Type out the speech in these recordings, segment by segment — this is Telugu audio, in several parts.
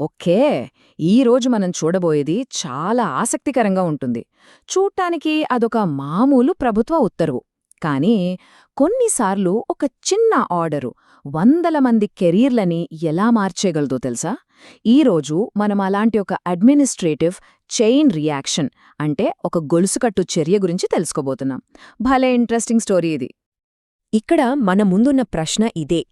ఓకే ఈరోజు మనం చూడబోయేది చాలా ఆసక్తికరంగా ఉంటుంది. చూడటానికి అదొక మామూలు ప్రభుత్వ ఉత్తర్వు. కానీ కొన్నిసార్లు ఒక చిన్న ఆర్డరు వందల మంది కెరీర్లని ఎలా మార్చేయగలదో తెలుసా? ఈరోజు మనం అలాంటి ఒక అడ్మినిస్ట్రేటివ్ చైన్ రియాక్షన్ అంటే ఒక గొలుసుకట్టు చర్య గురించి తెలుసుకోబోతున్నాం. భలే ఇంట్రెస్టింగ్ స్టోరీ ఇది. ఇక్కడ మన ముందున్న ప్రశ్న ఇదే.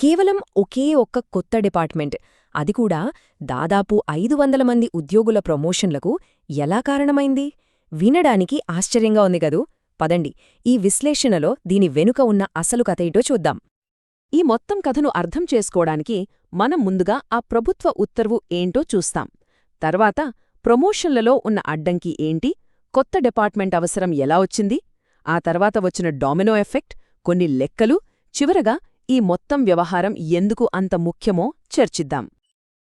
కేవలం ఒకే ఒక్క కొత్త డిపార్ట్మెంట్ అది కూడా దాదాపు ఐదు వందల మంది ఉద్యోగుల ప్రమోషన్లకు ఎలా కారణమైంది? వినడానికి ఆశ్చర్యంగా ఉంది గదూ పదండి ఈ విశ్లేషణలో దీని వెనుక ఉన్న అసలు కథేటో చూద్దాం. ఈ మొత్తం కథను అర్థం చేసుకోవడానికి మనం ముందుగా ఆ ప్రభుత్వ ఉత్తర్వు ఏంటో చూస్తాం. తర్వాత ప్రమోషన్లలో ఉన్న అడ్డంకి ఏంటి? కొత్త డిపార్ట్మెంట్ అవసరం ఎలా వచ్చింది? ఆ తర్వాత వచ్చిన డామినో ఎఫెక్ట్ కొన్ని లెక్కలు చివరగా ఈ మొత్తం వ్యవహారం ఎందుకు అంత ముఖ్యమో చర్చిద్దాం.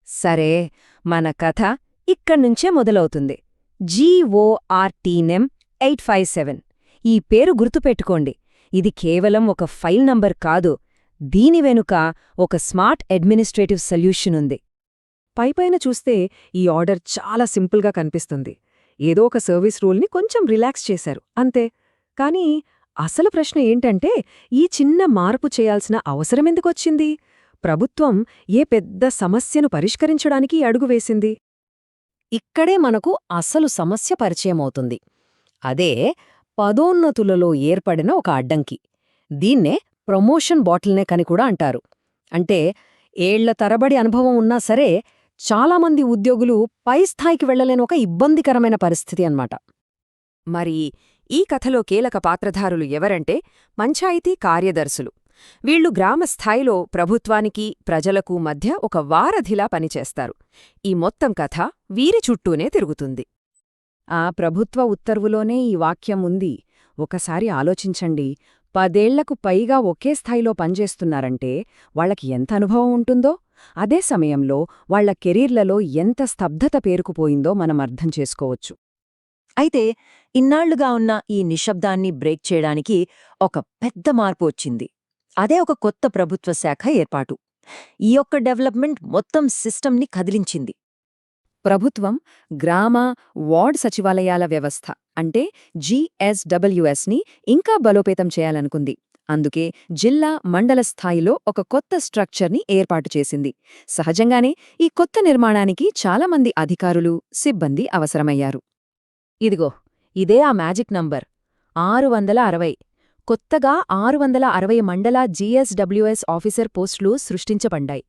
సరే మన కథ ఇక్కడ్నుంచే మొదలవుతుంది. జీఓఆర్టీనెం ఎయిట్ ఫైవ్ సెవెన్. ఈ పేరు గుర్తుపెట్టుకోండి. ఇది కేవలం ఒక ఫైల్ నంబర్ కాదు. దీని వెనుక ఒక స్మార్ట్ అడ్మినిస్ట్రేటివ్ సొల్యూషన్ ఉంది. పైపైన చూస్తే ఈ ఆర్డర్ చాలా సింపుల్గా కనిపిస్తుంది. ఏదో ఒక సర్వీస్ రూల్ని కొంచెం రిలాక్స్ చేశారు అంతే. కానీ అసలు ప్రశ్న ఏంటంటే ఈ చిన్న మార్పు చేయాల్సిన అవసరమెందుకొచ్చింది ప్రభుత్వం ఏ పెద్ద సమస్యను పరిష్కరించడానికి అడుగు వేసింది? ఇక్కడే మనకు అసలు సమస్య పరిచయమవుతుంది. అదే పదోన్నతులలో ఏర్పడిన ఒక అడ్డంకి. దీన్నే ప్రమోషన్ బాటిల్నెక్ అని కూడా అంటారు. అంటే ఏళ్ళ తరబడి అనుభవం ఉన్నా సరే చాలామంది ఉద్యోగులు పై స్థాయికి వెళ్ళలేని ఒక ఇబ్బందికరమైన పరిస్థితి అన్నమాట. మరి ఈ కథలో కీలక పాత్రధారులు ఎవరంటే పంచాయతీ కార్యదర్శులు. వీళ్ళు గ్రామస్థాయిలో ప్రభుత్వానికి ప్రజలకు మధ్య ఒక వారధిలా పనిచేస్తారు. ఈ మొత్తం కథ వీరి చుట్టూనే తిరుగుతుంది. ఆ ప్రభుత్వ ఉత్తర్వులోనే ఈ వాక్యం ఉంది. ఒకసారి ఆలోచించండి. పదేళ్ళకు పైగా ఒకే స్థాయిలో పనిచేస్తున్నారంటే వాళ్ళకి ఎంత అనుభవం ఉంటుందో అదే సమయంలో వాళ్ళ కెరీర్లలో ఎంత స్తబ్దత పేరుకుపోయిందో మనం అర్థం చేసుకోవచ్చు. అయితే ఇన్నాళ్ళుగా ఉన్న ఈ నిశ్శబ్దాన్ని బ్రేక్ చేయడానికి ఒక పెద్ద మార్పు వచ్చింది. అదే ఒక కొత్త ప్రభుత్వ శాఖ ఏర్పాటు. ఈ యొక్క డెవలప్మెంట్ మొత్తం సిస్టమ్ని కదిలించింది. ప్రభుత్వం గ్రామ వార్డ్ సచివాలయాల వ్యవస్థ అంటే జీఎస్డబ్ల్యూఎస్ని ఇంకా బలోపేతం చేయాలనుకుంది. అందుకే జిల్లా మండల స్థాయిలో ఒక కొత్త స్ట్రక్చర్ని ఏర్పాటు చేసింది. సహజంగానే ఈ కొత్త నిర్మాణానికి చాలామంది అధికారులు సిబ్బంది అవసరమయ్యారు. ఇదిగో ఇదే ఆ మ్యాజిక్ నంబర్. ఆరు వందల అరవై కొత్తగా ఆరు వందల అరవై మండల జీఎస్డబ్ల్యూఎస్ ఆఫీసర్ పోస్టులు సృష్టించబడ్డాయి.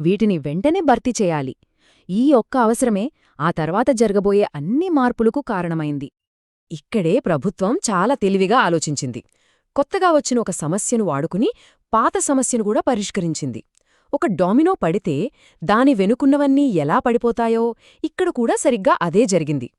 వీటిని వెంటనే భర్తీ చేయాలి. ఈ ఒక్క అవసరమే ఆ తర్వాత జరగబోయే అన్ని మార్పులకు కారణమైంది. ఇక్కడే ప్రభుత్వం చాలా తెలివిగా ఆలోచించింది. కొత్తగా వచ్చిన ఒక సమస్యను వాడుకుని పాత సమస్యను కూడా పరిష్కరించింది. ఒక డామినో పడితే దాని వెనుకున్నవన్నీ ఎలా పడిపోతాయో ఇక్కడ కూడా సరిగ్గా అదే జరిగింది.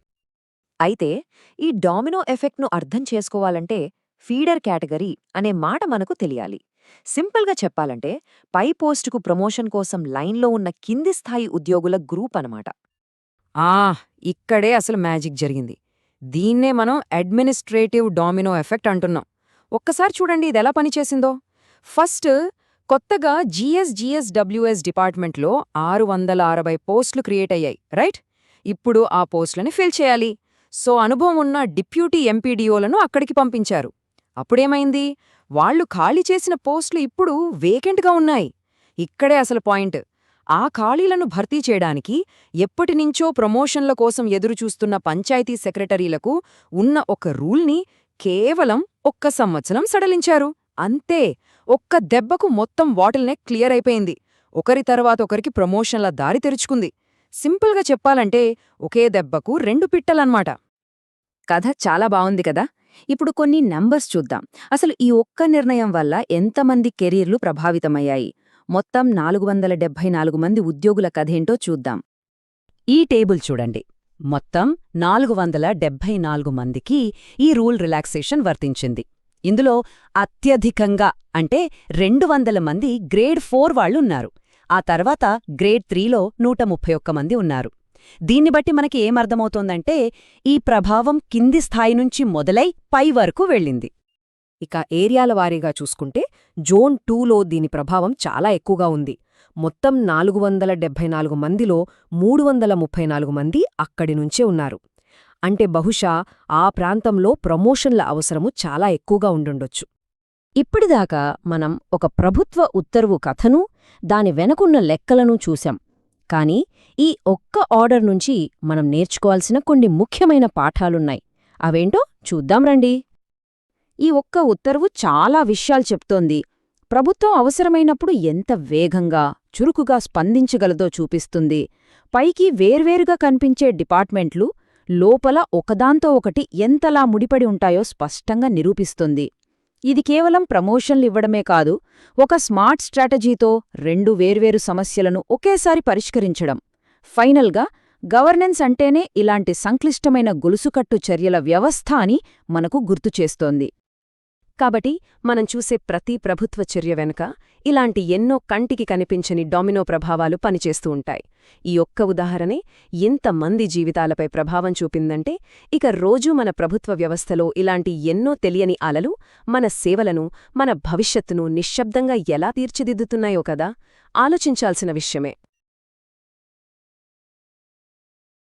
అయితే ఈ డామినో ఎఫెక్ట్ను అర్థం చేసుకోవాలంటే ఫీడర్ కేటగిరీ అనే మాట మనకు తెలియాలి. సింపుల్గా చెప్పాలంటే పై పోస్టుకు ప్రమోషన్ కోసం లైన్లో ఉన్న కింది స్థాయి ఉద్యోగుల గ్రూప్ అనమాట ఆ! ఇక్కడే అసలు మ్యాజిక్ జరిగింది. దీన్నే మనం అడ్మినిస్ట్రేటివ్ డామినో ఎఫెక్ట్ అంటున్నాం. ఒక్కసారి చూడండి ఇది ఎలా పనిచేసిందో. ఫస్ట్ కొత్తగా జీఎస్జీఎస్డబ్ల్యూఎస్ డిపార్ట్మెంట్లో ఆరు వందల అరవై పోస్టులు క్రియేట్ అయ్యాయి. రైట్? ఇప్పుడు ఆ పోస్టులని ఫిల్ చేయాలి. సో అనుభవం ఉన్న డిప్యూటీ ఎంపీడీఓలను అక్కడికి పంపించారు. అప్పుడేమైంది? వాళ్ళు ఖాళీ చేసిన పోస్టులు ఇప్పుడు వేకెంట్గా ఉన్నాయి. ఇక్కడే అసలు పాయింట్. ఆ ఖాళీలను భర్తీ చేయడానికి ఎప్పటినుంచో ప్రమోషన్ల కోసం ఎదురుచూస్తున్న పంచాయతీ సెక్రటరీలకు ఉన్న ఒక రూల్ని కేవలం ఒక్క సంవత్సరం సడలించారు. అంతే ఒక్క దెబ్బకు మొత్తం వాటిల్నే క్లియర్ అయిపోయింది. ఒకరి తర్వాత ఒకరికి ప్రమోషన్ల దారి తెరుచుకుంది. సింపుల్గా చెప్పాలంటే ఒకే దెబ్బకు రెండు పిట్టలన్మాట కథ చాలా బావుంది కదా? ఇప్పుడు కొన్ని నంబర్స్ చూద్దాం. అసలు ఈ ఒక్క నిర్ణయం వల్ల ఎంతమంది కెరీర్లు ప్రభావితమయ్యాయి? మొత్తం నాలుగు వందల డెబ్బై నాలుగు మంది ఉద్యోగుల కథేంటో చూద్దాం. ఈ టేబుల్ చూడండి. మొత్తం నాలుగు వందల డెబ్బై నాలుగు మందికి ఈ రూల్ రిలాక్సేషన్ వర్తించింది. ఇందులో అత్యధికంగా అంటే రెండు వందల మంది గ్రేడ్ ఫోర్ వాళ్ళున్నారు ఆ తర్వాత గ్రేడ్ త్రీలో నూట ముప్పై ఒక్క మంది ఉన్నారు. దీన్ని బట్టి మనకి ఏమర్థమవుతోందంటే ఈ ప్రభావం కింది స్థాయి నుంచి మొదలై పై వరకు వెళ్ళింది. ఇక ఏరియాల వారీగా చూసుకుంటే జోన్ టూలో దీని ప్రభావం చాలా ఎక్కువగా ఉంది. మొత్తం నాలుగు వందల డెబ్భై నాలుగు మందిలో మూడు వందల ముప్పై నాలుగు మంది అక్కడి నుంచే ఉన్నారు. అంటే బహుశా ఆ ప్రాంతంలో ప్రమోషన్ల అవసరము చాలా ఎక్కువగా ఉండుండొచ్చు. ఇప్పటిదాకా మనం ఒక ప్రభుత్వ ఉత్తర్వు కథను దాని వెనకున్న లెక్కలను చూశాం. కానీ ఈ ఒక్క ఆర్డర్ నుంచి మనం నేర్చుకోవాల్సిన కొన్ని ముఖ్యమైన పాఠాలున్నాయి. అవేంటో చూద్దాం రండి. ఈ ఒక్క ఉత్తర్వు చాలా విషయాలు చెప్తోంది. ప్రభుత్వం అవసరమైనప్పుడు ఎంత వేగంగా చురుకుగా స్పందించగలదో చూపిస్తుంది. పైకి వేర్వేరుగా కనిపించే డిపార్ట్మెంట్లు లోపల ఒకదాంతో ఒకటి ఎంతలా ముడిపడి ఉంటాయో స్పష్టంగా నిరూపిస్తుంది. ఇది కేవలం ప్రమోషన్లు ఇవ్వడమే కాదు ఒక స్మార్ట్ స్ట్రాటజీతో రెండు వేర్వేరు సమస్యలను ఒకేసారి పరిష్కరించడం. ఫైనల్గా గవర్నెన్స్ అంటేనే ఇలాంటి సంక్లిష్టమైన గొలుసుకట్టు చర్యల వ్యవస్థ అని మనకు గుర్తుచేస్తోంది కాబట్టి మనం చూసే ప్రతి ప్రభుత్వ చర్య వెనుక ఇలాంటి ఎన్నో కంటికి కనిపించని డామినో ప్రభావాలు పనిచేస్తూ ఉంటాయి. ఈ ఒక్క ఉదాహరణే ఎంతమంది జీవితాలపై ప్రభావం చూపిందంటే ఇక రోజూ మన ప్రభుత్వ వ్యవస్థలో ఇలాంటి ఎన్నో తెలియని అలలు మన సేవలను మన భవిష్యత్తును నిశ్శబ్దంగా ఎలా తీర్చిదిద్దుతున్నాయో కదా? ఆలోచించాల్సిన విషయమే.